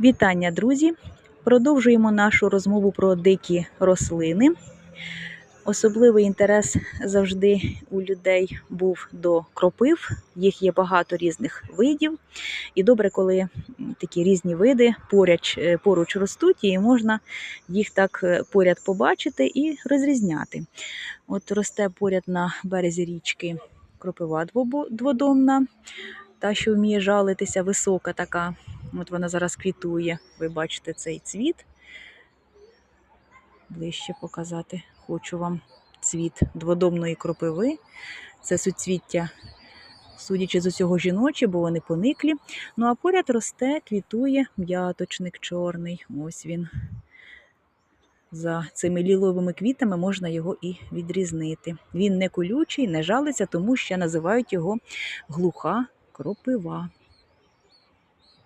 Вітання, друзі! Продовжуємо нашу розмову про дикі рослини. Особливий інтерес завжди у людей був до кропив. Їх є багато різних видів. І добре, коли такі різні види поруч, е, поруч ростуть, і можна їх так е, поряд побачити і розрізняти. От росте поряд на березі річки кропива дводомна, та, що вміє жалитися, висока така. От вона зараз квітує. Ви бачите цей цвіт. Ближче показати хочу вам цвіт дводомної кропиви. Це суцвіття, судячи з усього жіночі, бо вони пониклі. Ну а поряд росте, квітує м'яточник чорний. Ось він. За цими ліловими квітами можна його і відрізнити. Він не колючий, не жалиться, тому ще називають його глуха кропива.